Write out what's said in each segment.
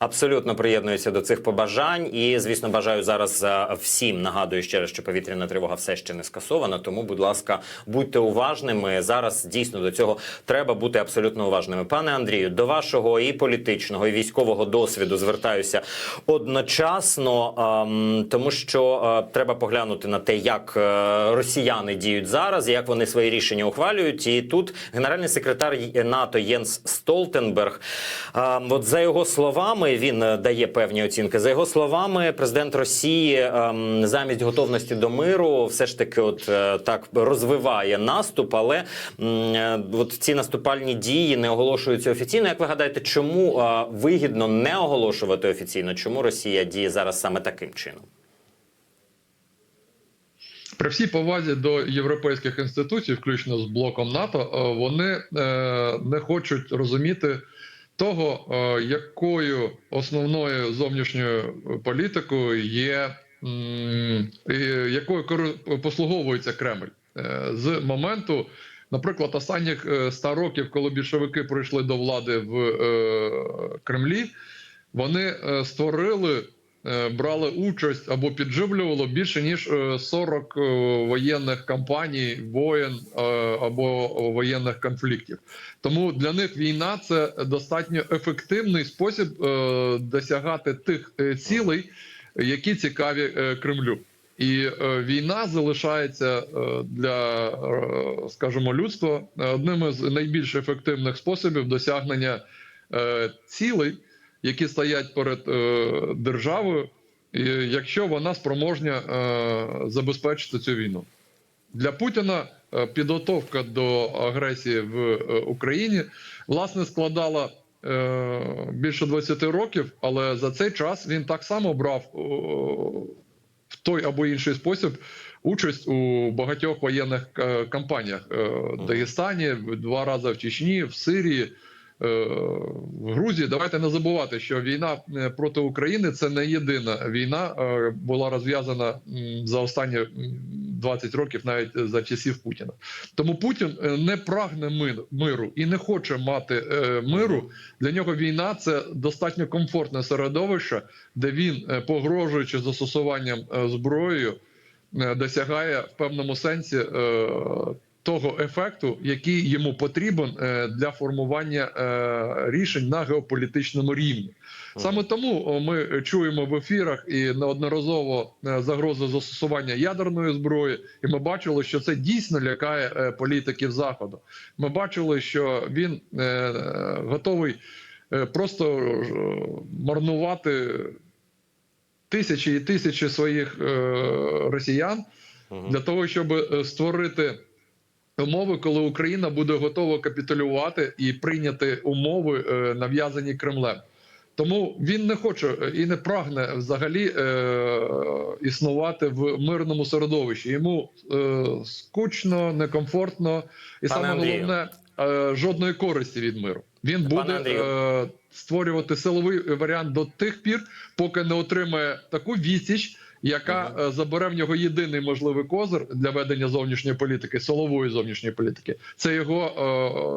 Абсолютно приєднуюся до цих побажань, і звісно, бажаю зараз е, всім. Нагадую ще раз, що повітряна тривога все ще не скасована. Тому, будь ласка, будьте уважними. Зараз дійсно до цього треба бути абсолютно уважними. Пане Андрію, до вашого і політичного, і військового досвіду звертаюся одночасно, ем, тому що е, треба поглянути на те, як е, росіяни діють зараз, як вони свої рішення ухвалюють. І тут генеральний секретар НАТО Єнс Столтенберг. е, от за його словами, він е, дає певні оцінки. За його словами, президент Росії ем, замість готовності до миру, все ж таки, от е, так розвиває наступ, але е, от ці наступальні дії не оголошуються офіційно. Як ви гадаєте, чому вигідно не оголошувати офіційно? Чому Росія діє зараз саме таким чином? При всій повазі до європейських інституцій, включно з блоком НАТО, вони не хочуть розуміти того, е, якою основною зовнішньою політикою є якою послуговується Кремль Е, з моменту. Наприклад, останніх е, 100 років, коли більшовики прийшли до влади в е, Кремлі, вони е, створили, е, брали участь або підживлювало більше ніж е, 40 е, воєнних кампаній, воєн е, або воєнних конфліктів. Тому для них війна це достатньо ефективний спосіб е, досягати тих е, цілей, які цікаві е, Кремлю. І е, війна залишається е, для, е, скажімо, людства одним із найбільш ефективних способів досягнення е, цілей, які стоять перед е, державою, і якщо вона спроможня е, забезпечити цю війну. Для Путіна е, підготовка до агресії в Україні власне складала більше 20 років, але за цей час він так само брав в той або інший спосіб участь у багатьох воєнних кампаніях в Дагестані, два рази в Чечні, в Сирії. Е, В Грузії давайте не забувати, що війна е, проти України це не єдина війна, е, була розв'язана за останні м, 20 років, навіть за часів Путіна. Тому Путін не прагне миру і не хоче мати миру. Для нього війна це достатньо комфортне середовище, де він, погрожуючи застосуванням зброєю, досягає в певному сенсі того ефекту, який йому потрібен е, для формування е, рішень на геополітичному рівні. Саме тому ми чуємо в ефірах і неодноразово е, загрози застосування ядерної зброї, і ми бачили, що це дійсно лякає політиків заходу. Ми бачили, що він готовий просто марнувати тисячі і тисячі своїх росіян для того, щоб створити умови, коли Україна буде готова капітулювати і прийняти умови, е, нав'язані Кремлем. Тому він не хоче е, і не прагне взагалі е, існувати в мирному середовищі. Йому е, скучно, некомфортно, і Пане саме Андрію. головне е, жодної користі від миру. Він буде е, створювати силовий варіант до тих пір, поки не отримає таку відсіч, яка е, забере в нього єдиний можливий козир для ведення зовнішньої політики, силової зовнішньої політики. Це його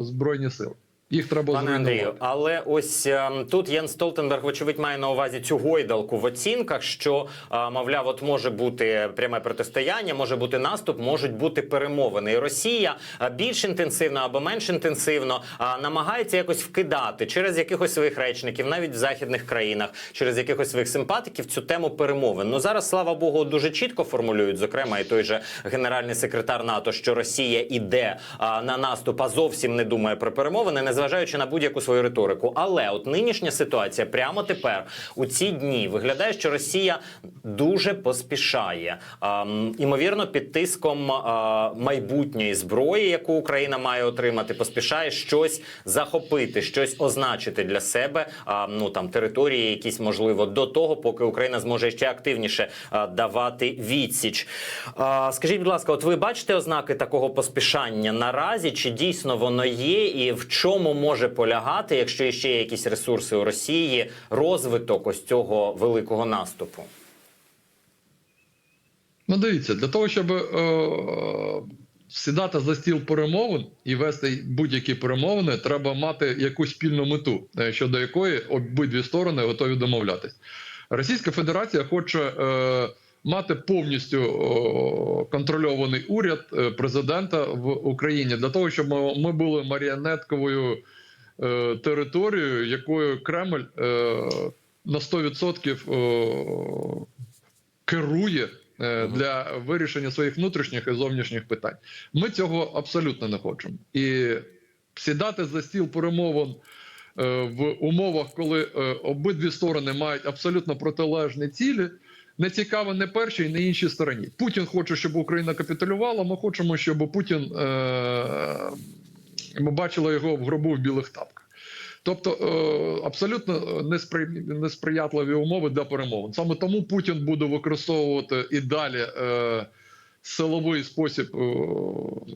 е, збройні сили. Їх треба Пане. Андрію, але ось ем, тут Єн Столтенберг, вочевидь, має на увазі цю гойдалку в оцінках, що е, мовляв, от може бути пряме протистояння, може бути наступ, можуть бути перемовини. І Росія е, більш інтенсивно або менш інтенсивно е, намагається якось вкидати через якихось своїх речників, навіть в західних країнах, через якихось своїх симпатиків цю тему перемовин. Ну зараз, слава Богу, дуже чітко формулюють, зокрема, і той же генеральний секретар НАТО, що Росія іде на наступ, а зовсім не думає про перемовини, незважаючи на будь-яку свою риторику. Але от нинішня ситуація прямо тепер у ці дні виглядає, що Росія дуже поспішає, а, м, імовірно, під тиском а, майбутньої зброї, яку Україна має отримати, поспішає щось захопити, щось означити для себе. А, ну там території, якісь можливо до того, поки Україна зможе ще активніше а, давати відсіч. А, скажіть, будь ласка, от ви бачите ознаки такого поспішання наразі? Чи дійсно воно є, і в чому може полягати, якщо ще є якісь ресурси у Росії, розвиток ось цього великого наступу? Ну, дивіться, для того, щоб е, сідати за стіл перемовин і вести будь-які перемовини, треба мати якусь спільну мету, е, щодо якої обидві сторони готові домовлятись. Російська Федерація хоче е, мати повністю контрольований уряд е, президента в Україні для того, щоб ми, були маріонетковою е, територією, якою Кремль е, на 100% керує для вирішення своїх внутрішніх і зовнішніх питань. Ми цього абсолютно не хочемо. І сідати за стіл перемовин в умовах, коли обидві сторони мають абсолютно протилежні цілі. Не цікаво не першій, не іншій стороні. Путін хоче, щоб Україна капітулювала. Ми хочемо, щоб Путін е- ми бачили його в гробу в білих тапках. Тобто е, абсолютно неспри- несприятливі умови для перемовин. Саме тому Путін буде використовувати і далі е, силовий спосіб, е,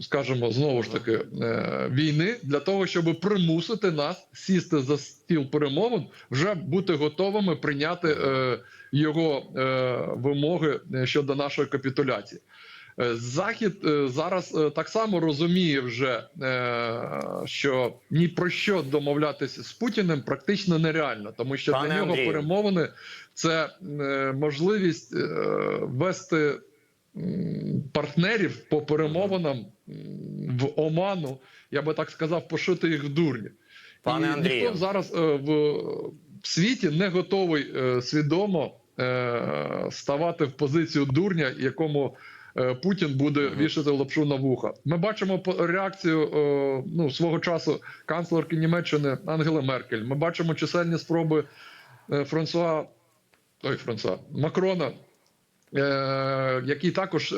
скажімо, знову ж таки, е, війни для того, щоб примусити нас сісти за стіл перемовин, вже бути готовими прийняти е, його вимоги щодо нашої капітуляції. Захід зараз так само розуміє вже, що ні про що домовлятися з Путіним практично нереально, тому що Пане для нього Андрію. перемовини це можливість вести партнерів по перемовинам в оману, я би так сказав, пошити їх в дурні. Пане І Андрію. ніхто зараз е, в, світі не готовий е, свідомо е, ставати в позицію дурня, якому Путін буде вішати лапшу на вуха. Ми бачимо реакцію ну, свого часу канцлерки Німеччини Ангели Меркель. Ми бачимо чисельні спроби Франсуа ой, Франсуа Макрона. Е, який також е,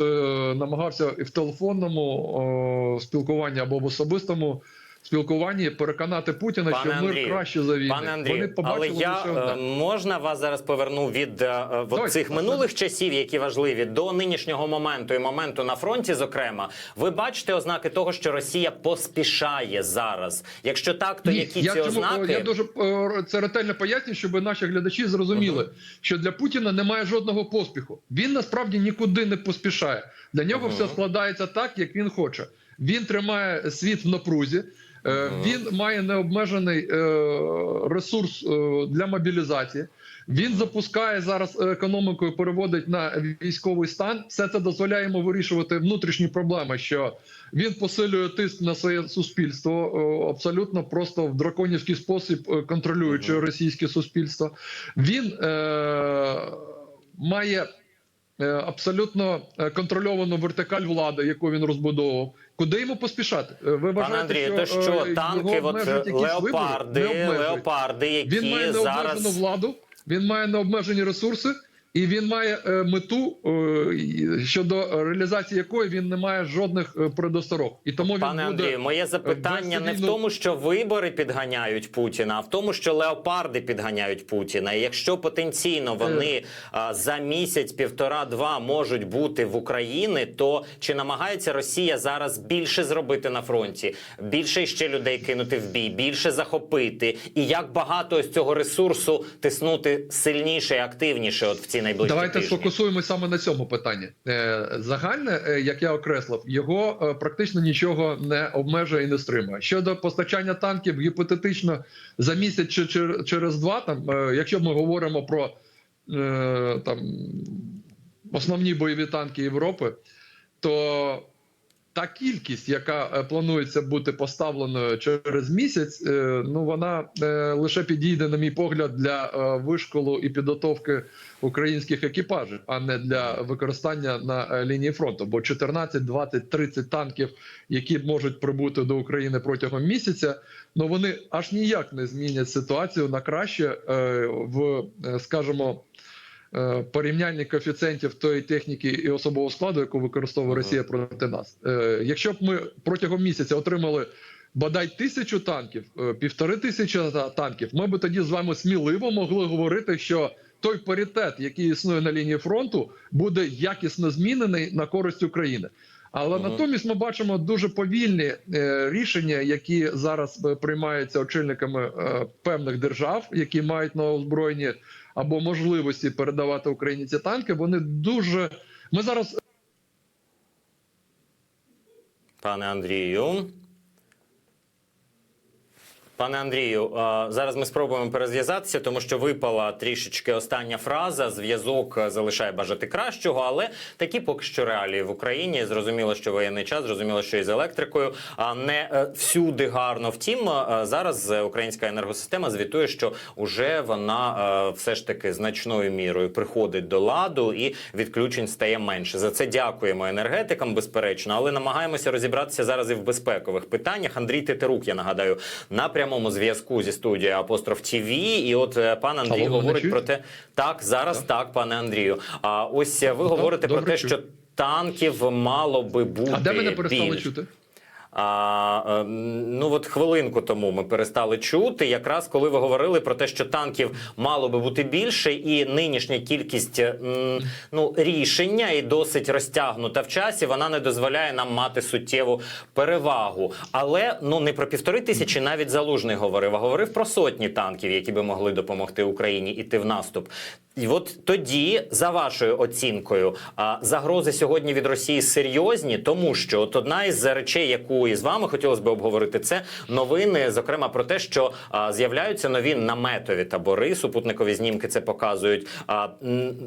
намагався в телефонному спілкуванні або в особистому спілкуванні переконати Путіна, Пане що мир краще за війну. Пане Вони Андрію, але я е, можна вас зараз поверну від е, е, Давайте, цих минулих часів, які важливі, до нинішнього моменту і моменту на фронті. Зокрема, ви бачите ознаки того, що Росія поспішає зараз. Якщо так, то Ні, які я ці чому- ознаки? Я дуже це ретельно пояснюю, щоб наші глядачі зрозуміли, що для Путіна немає жодного поспіху. Він насправді нікуди не поспішає. Для нього Мгм. все складається так, як він хоче. Він тримає світ в напрузі. Е. Він має необмежений е, ресурс е, для мобілізації. Він запускає зараз економіку і переводить на військовий стан. Все це дозволяє йому вирішувати внутрішні проблеми. Що він посилює тиск на своє суспільство абсолютно просто в драконівський спосіб контролюючи російське суспільство. Він е, має абсолютно контрольовану вертикаль влади, яку він розбудовував. Куди йому поспішати? Ви вважаєте, Пане Андрію, що, то що е, танки, от леопарди, леопарди, які Він має зараз владу, він має необмежені ресурси, і він має е, мету, е, щодо реалізації якої він не має жодних е, предосторог. І тому Пане буде Андрію, моє запитання не в тому, що вибори підганяють Путіна, а в тому, що леопарди підганяють Путіна. І якщо потенційно вони а, за місяць, півтора-два можуть бути в Україні, то чи намагається Росія зараз більше зробити на фронті, більше ще людей кинути в бій, більше захопити, і як багато з цього ресурсу тиснути сильніше і активніше, от в ці найближчі Давайте тижні? сфокусуємося саме на цьому питанні. Е, Загальне, е, як я окреслив, його е, практично нічого не обмежує і не стримує. Щодо постачання танків, гіпотетично за місяць чи через два, там, якщо ми говоримо про там основні бойові танки Європи, то та кількість, яка е, планується бути поставленою через місяць, е, ну вона е, лише підійде, на мій погляд, для вишколу і підготовки українських екіпажів, а не для використання на лінії фронту. Бо 14, 20, 30 танків, які можуть прибути до України протягом місяця, ну вони аж ніяк не змінять ситуацію на краще в, скажімо, е, коефіцієнтів тої техніки і особового складу, яку використовує Росія проти нас. Е, Якщо б ми протягом місяця отримали бодай тисячу танків, е, півтори тисячі танків, ми б тоді з вами сміливо могли говорити, що той паритет, який існує на лінії фронту, буде якісно змінений на користь України. Але Ага. натомість ми бачимо дуже повільні е, рішення, які зараз приймаються очільниками е, певних держав, які мають на озброєнні або можливості передавати Україні ці танки. Вони дуже ми зараз Пане Андрію. Пане Андрію, зараз ми спробуємо перезв'язатися, тому що випала трішечки остання фраза. Зв'язок е, залишає бажати кращого, але такі поки що реалії в Україні. Зрозуміло, що воєнний час, зрозуміло, що і з електрикою, а не е, всюди гарно. Втім, е, зараз е, українська енергосистема звітує, що вже вона е, все ж таки значною мірою приходить до ладу і відключень стає менше. За це дякуємо енергетикам, безперечно, але намагаємося розібратися зараз і в безпекових питаннях. Андрій Тетерук, я нагадаю, на прямому зв'язку зі студією Апостроф ТВ. І от е, пан Андрій Алло, говорить про те, так зараз так, пане Андрію. А ось ви говорите говорите про те, чую. що танків мало би бути А де мене перестали більш. чути? А, е, ну от хвилинку тому ми перестали чути, якраз коли ви говорили про те, що танків мало би бути більше, і нинішня кількість ну, рішення і досить розтягнута в часі, вона не дозволяє нам мати суттєву перевагу. Але ну не про півтори тисячі навіть залужний говорив, а говорив про сотні танків, які би могли допомогти Україні іти в наступ. І от тоді, за вашою оцінкою, а, загрози сьогодні від Росії серйозні, тому що от одна із речей, яку і з вами хотілося б обговорити, це новини, зокрема про те, що а, з'являються нові наметові табори. Супутникові знімки це показують а,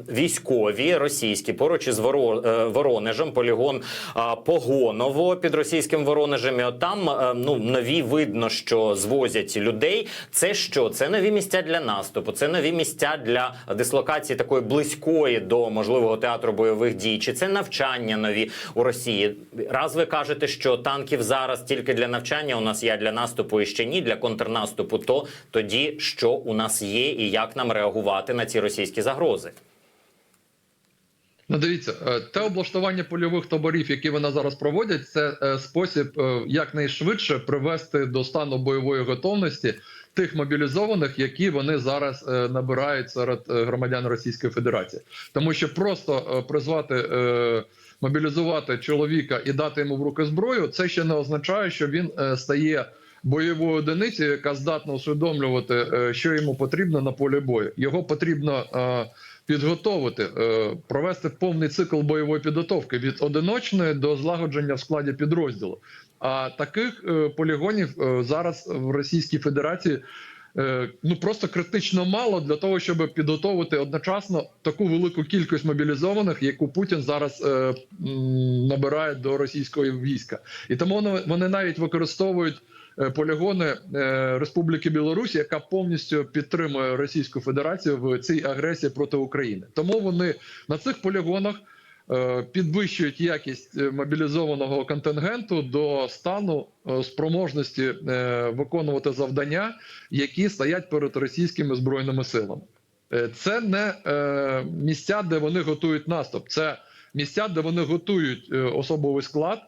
військові російські поруч із Воро, е, Воронежем, полігон а, Погоново під російським Воронежем. І от там е, ну нові видно, що звозять людей. Це що? Це нові місця для наступу, це нові місця для дислокації такої близької до можливого театру бойових дій. Чи це навчання нові у Росії? Раз ви кажете, що танків зараз тільки для навчання у нас є для наступу і ще ні для контрнаступу. То тоді що у нас є, і як нам реагувати на ці російські загрози? Ну, дивіться, е, те облаштування польових таборів, які вони зараз проводять, це е, спосіб е, якнайшвидше привести до стану бойової готовності тих мобілізованих, які вони зараз набирають серед громадян Російської Федерації, тому що просто призвати. Мобілізувати чоловіка і дати йому в руки зброю, це ще не означає, що він е, стає бойовою одиницею, яка здатна усвідомлювати, е, що йому потрібно на полі бою. Його потрібно е, підготовити, провести повний цикл бойової підготовки від одиночної до злагодження в складі підрозділу. А таких полігонів зараз в Російській Федерації ну просто критично мало для того, щоб підготовити одночасно таку велику кількість мобілізованих, яку Путін зараз е, набирає до російського війська, і тому вони, навіть використовують. е, Полігони е, Республіки Білорусь, яка повністю підтримує Російську Федерацію в цій агресії проти України. Тому вони на цих полігонах е, підвищують якість е, мобілізованого контингенту до стану е, спроможності е, виконувати завдання, які стоять перед російськими збройними силами. Е, Це не е, місця, де вони готують наступ, це місця, де вони готують е, особовий склад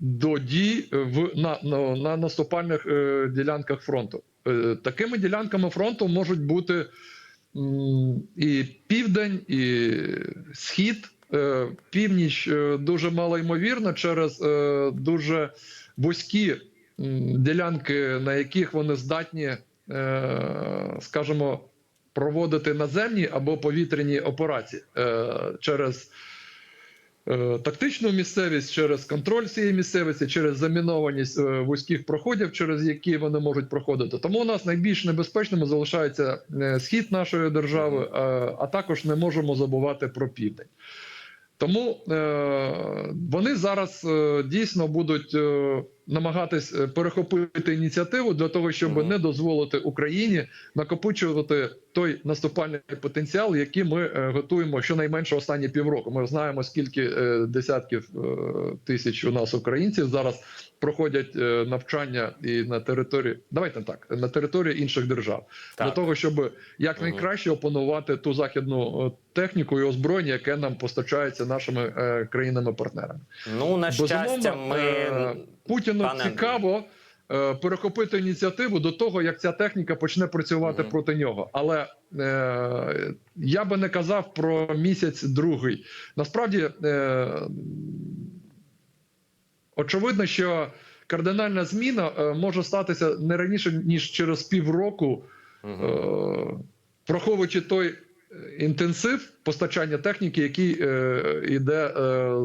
до дій в на, на, на наступальних е, ділянках фронту. Е, такими ділянками фронту можуть бути і південь, і схід, Е, північ е, дуже малоймовірно через е, дуже вузькі ділянки, на яких вони здатні, е, скажімо, проводити наземні або повітряні операції е, через е, тактичну місцевість, через контроль цієї місцевості, через замінованість е, вузьких проходів, через які вони можуть проходити. Тому у нас найбільш небезпечними залишається е, схід нашої держави, е, а також не можемо забувати про південь. Тому е, вони зараз е, дійсно будуть е, намагатись е, перехопити ініціативу для того, щоб Мгм. не дозволити Україні накопичувати той наступальний потенціал, який ми е, готуємо щонайменше останні півроку. Ми знаємо, скільки е, десятків тисяч у нас українців зараз проходять навчання і на території, давайте так, на території інших держав Так. для того, щоб якнайкраще опанувати ту західну техніку і озброєння, яке нам постачається нашими країнами-партнерами. Ну на щастя, ми е, Путіну Пане цікаво е, перехопити ініціативу до того, як ця техніка почне працювати Мгм. проти нього. Але е, я би не казав про місяць другий. Насправді, е, очевидно, що кардинальна зміна е, може статися не раніше ніж через півроку. Мгм. Е, Враховуючи той інтенсив постачання техніки, який е, іде е,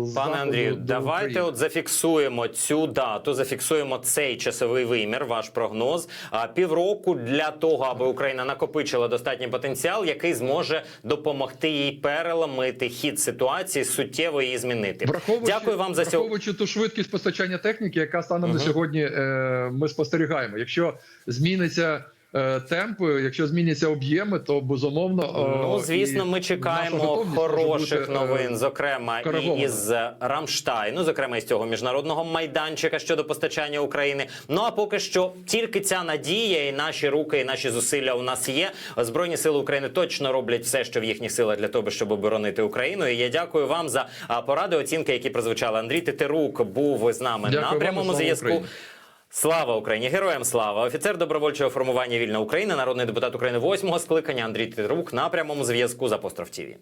з Пане Андрію, до давайте України. от зафіксуємо цю дату, зафіксуємо цей часовий вимір, ваш прогноз. А півроку для того, аби Україна накопичила достатній потенціал, який зможе допомогти їй переламити хід ситуації, суттєво її змінити. Враховуючи, Дякую вам за сьогодні. враховуючи ту швидкість постачання техніки, яка станом на сьогодні е, ми спостерігаємо. Якщо зміниться е, темп, якщо зміняться об'єми, то безумовно е, Ну, звісно, ми чекаємо хороших е, новин, зокрема і із Рамштайну, зокрема із цього міжнародного майданчика щодо постачання України. Ну а поки що тільки ця надія, і наші руки, і наші зусилля у нас є. Збройні сили України точно роблять все, що в їхніх силах для того, щоб оборонити Україну. І я дякую вам за поради, оцінки, які прозвучали. Андрій Тетерук був з нами Дякую на прямому зв'язку. Слава Україні! Героям слава! Офіцер добровольчого формування Вільна Україна, народний депутат України восьмого скликання Андрій Тетрук на прямому зв'язку з Апостроф ТІВІ.